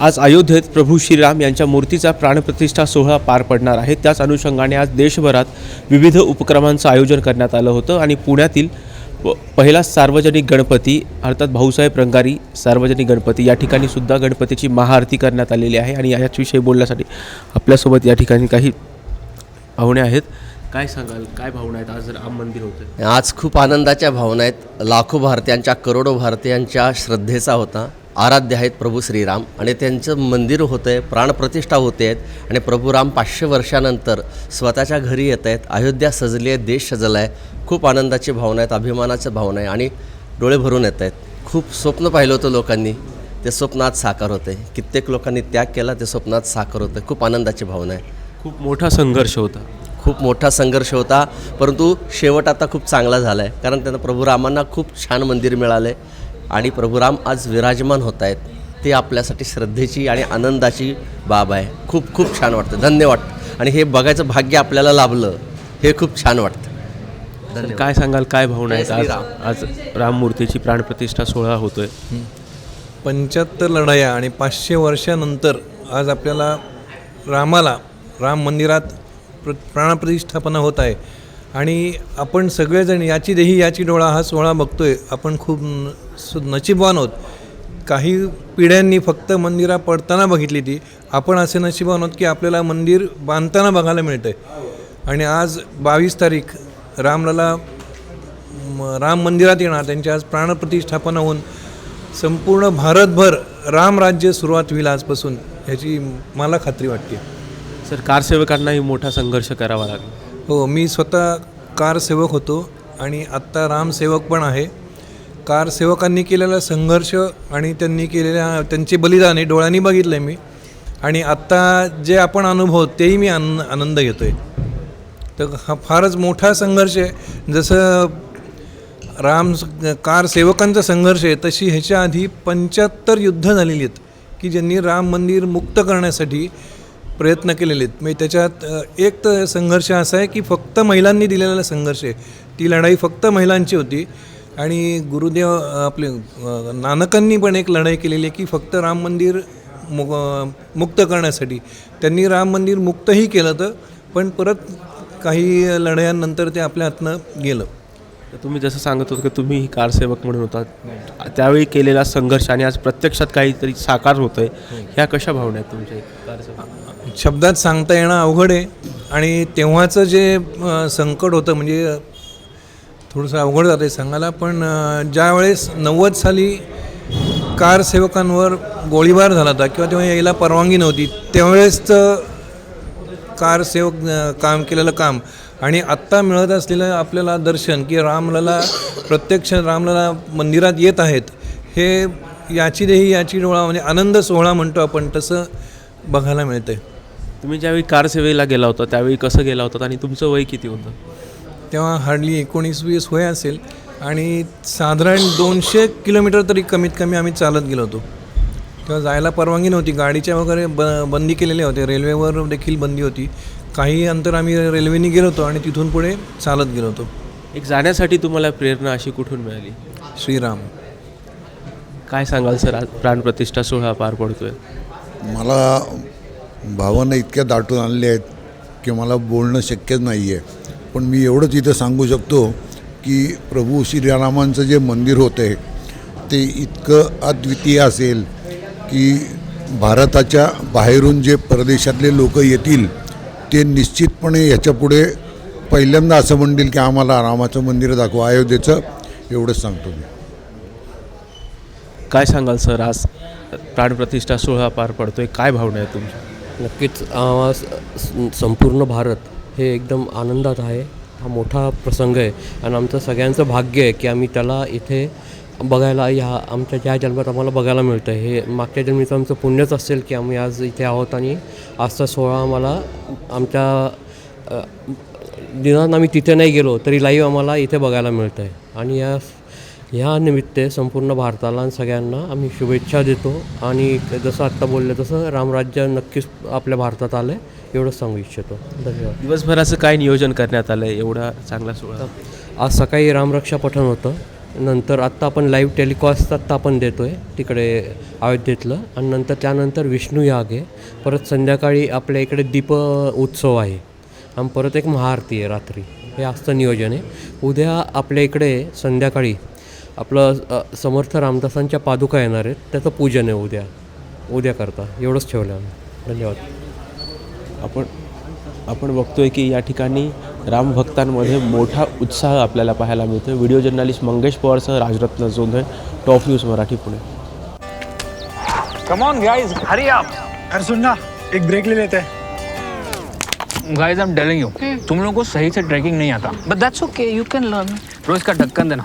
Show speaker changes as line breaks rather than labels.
आज अयोध्येत प्रभू श्रीराम यांच्या मूर्तीचा प्राणप्रतिष्ठा सोहळा पार पडणार आहे. त्याच अनुषंगाने आज देशभरात विविध उपक्रमांचं आयोजन करण्यात आलं होतं आणि पुण्यातील प- पहिला सार्वजनिक गणपती अर्थात भाऊसाहेब रंगारी सार्वजनिक गणपती या ठिकाणी सुद्धा गणपतीची महाआरती करण्यात आलेली आहे आणि याच्याविषयी बोलण्यासाठी आपल्यासोबत या ठिकाणी काही पाहुणे आहेत. काय सांगाल? काय भावना आहेत? आज राम मंदिर होतं.
आज खूप आनंदाच्या भावना आहेत. लाखो भारतीयांच्या करोडो भारतीयांच्या श्रद्धेचा होता. आराध्य आहेत प्रभू श्रीराम आणि त्यांचं मंदिर होतं आहे प्राणप्रतिष्ठा होते आहेत आणि प्रभू राम पाचशे वर्षानंतर स्वतःच्या घरी येत आहेत अयोध्या सजली आहे देश सजला आहे खूप आनंदाची भावना आहेत अभिमानाची भावना आहे आणि डोळे भरून येत आहेत. खूप स्वप्न पाहिलं होतं लोकांनी ते स्वप्न आज साकार होते कित्येक लोकांनी त्याग केला ते स्वप्नात साकार होतं खूप आनंदाची भावना आहे.
खूप मोठा संघर्ष होता.
खूप मोठा संघर्ष होता परंतु शेवट आता खूप चांगला झाला आहे कारण त्यांना प्रभू रामांना खूप छान मंदिर मिळालं आहे आणि प्रभू राम आज विराजमान होत आहेत. ते आपल्यासाठी श्रद्धेची आणि आनंदाची बाब आहे. खूप खूप छान वाटतं. धन्य वाटतं आणि हे बघायचं भाग्य आपल्याला लाभलं हे खूप छान वाटतं.
तर काय सांगाल? काय भावना आहेत?
जय
आज. आज राममूर्तीची प्राणप्रतिष्ठा सोहळा होतोय.
पंच्याहत्तर लढाया आणि पाचशे वर्षानंतर आज आपल्याला रामाला राम मंदिरात प्र प्राणप्रतिष्ठापना होत आहे. आणि आपण सगळेजण याची देही याची डोळा हा सोहळा बघतोय. आपण खूप सु नशीबवान आहोत काही पिढ्यांनी फक्त मंदिरा पडताना बघितली ती. आपण असे नशीबवान आहोत की आपल्याला मंदिर बांधताना बघायला मिळतं आहे आणि आज बावीस तारीख रामलला राम मंदिरात येणार. त्यांची आज प्राणप्रतिष्ठापना होऊन संपूर्ण भारतभर रामराज्य सुरुवात होईल आजपासून ह्याची मला खात्री वाटते.
सर कारसेवकांनाही मोठा संघर्ष करावा लागला.
हो मी स्वतः कार सेवक होतो आणि आत्ता रामसेवक पण आहे. कार सेवकांनी केलेला संघर्ष आणि त्यांनी केलेल्या त्यांचे बलिदान हे डोळ्यांनी बघितलं आहे मी. आणि आत्ता जे आपण अनुभव तेही मी आन आनंद घेतो आहे तर हा फारच मोठा संघर्ष आहे. जसं राम कार सेवकांचा संघर्ष आहे तशी ह्याच्या आधी पंच्याहत्तर युद्ध झालेली आहेत की ज्यांनी राम मंदिर मुक्त करण्यासाठी प्रयत्न केलेले आहेत. म्हणजे त्याच्यात एक तर संघर्ष असा आहे की फक्त महिलांनी दिलेला संघर्ष आहे. ती लढाई फक्त महिलांची होती. आणि गुरुदेव आपले नानकांनी पण एक लढाई केलेली आहे की फक्त राम मंदिर मु मुक्त करण्यासाठी. त्यांनी राम मंदिर मुक्तही केलं तर पण परत काही लढायांनंतर ते आपल्या हातनं गेलं.
तुम्ही जसं सांगत होता की तुम्ही ही कारसेवक म्हणून होता त्यावेळी केलेला संघर्ष आणि आज प्रत्यक्षात काहीतरी साकार होतंय ह्या कशा भावना आहेत तुमच्या
शब्दात सांगता येणं अवघड आहे आणि तेव्हाचं जे संकट होतं म्हणजे थोडंसं अवघड जातं आहे सांगायला पण ज्यावेळेस नव्वद साली कार सेवकांवर गोळीबार झाला होता किंवा तेव्हा यायला परवानगी नव्हती त्यावेळेसचं कार सेवक काम केलेलं काम आणि आत्ता मिळत असलेलं आपल्याला दर्शन की रामलला प्रत्यक्ष रामलला मंदिरात येत आहेत हे याची देही याची डोळा म्हणजे आनंद सोहळा म्हणतो आपण तसं बघायला मिळतं
तुम्ही ज्यावेळी कारसेवेला गेला होता त्यावेळी कसं गेला होता आणि तुमचं वय किती होतं?
तेव्हा हार्डली एकोणीस वीस वय असेल आणि साधारण दोनशे किलोमीटर तरी कमीत कमी आम्ही चालत गेलो होतो. तेव्हा जायला परवानगी नव्हती. गाडीच्या वगैरे ब बंदी केलेल्या होत्या रेल्वेवर देखील बंदी होती. काही अंतर आम्ही रेल्वेने गेलो होतो आणि तिथून पुढे चालत गेलो होतो.
एक जाण्यासाठी तुम्हाला प्रेरणा अशी कुठून मिळाली?
श्रीराम.
काय सांगाल सर? आज प्राणप्रतिष्ठा सोहळा पार पडतोय.
मला भावना इतक्या दाटून आणल्या आहेत की मला बोलणं शक्यच नाही आहे पण मी एवढंच इथं सांगू शकतो की प्रभू श्रीरामांचं जे मंदिर होतं आहे ते इतकं अद्वितीय असेल की भारताच्या बाहेरून जे परदेशातले लोक येतील ते निश्चितपणे ह्याच्यापुढे पहिल्यांदा असं म्हणतील की आम्हाला रामाचं मंदिर दाखवा अयोध्येचं. एवढंच सांगतो मी.
काय सांगाल सर? आज प्राणप्रतिष्ठा सोहळा पार पडतोय. काय भावना आहे तुमच्या?
नक्कीच संपूर्ण भारत हे एकदम आनंदात आहे. हा मोठा प्रसंग आहे आणि आमचं सगळ्यांचं भाग्य आहे की आम्ही त्याला इथे बघायला या आमच्या ज्या जन्मात आम्हाला बघायला मिळतं हे मागच्या जन्मीचं आमचं पुण्यच असेल की आम्ही आज इथे आहोत आणि आजचा सोहळा आम्हाला आमच्या दिनात आम्ही तिथे नाही गेलो तरी लाईव्ह आम्हाला इथे बघायला मिळतं आहे आणि या ह्या निमित्ते संपूर्ण भारताला आणि सगळ्यांना आम्ही शुभेच्छा देतो. आणि जसं आत्ता बोलले तसं रामराज्य नक्कीच आपल्या भारतात आलं आहे एवढंच सांगू इच्छितो. धन्यवाद.
दिवसभराचं काय नियोजन करण्यात आलं आहे एवढा चांगला सोहळा.
आज सकाळी रामरक्षा पठण होतं. नंतर आत्ता आपण लाईव्ह टेलिकास्ट आत्ता आपण देतो आहे तिकडे अयोध्येतलं. आणि नंतर त्यानंतर विष्णू याग. आहे परत संध्याकाळी आपल्या इकडे दीप उत्सव आहे. आणि परत एक महाआरती आहे रात्री. हे असतं नियोजन आहे. उद्या आपल्या इकडे संध्याकाळी आपलं समर्थ रामदासांच्या पादुका येणार आहेत. त्याचं पूजन आहे उद्या. उद्या करता. एवढंच ठेवलं आम्ही. धन्यवाद.
आपण आपण बघतोय की या ठिकाणी रामभक्तांमध्ये मोठा उत्साह आपल्याला पाहायला मिळतो video journalist Mangesh पवारसह Rajratna Jondhale. Top news Marathi Pune.
Come on guys hurry up
अरे सुन ना एक ब्रेक ले लेते. हैं
guys I am telling you तुम लोगों को सही से ट्रैकिंग नहीं आता.
But that's okay, you can learn.
रोज का ढक्कन देना.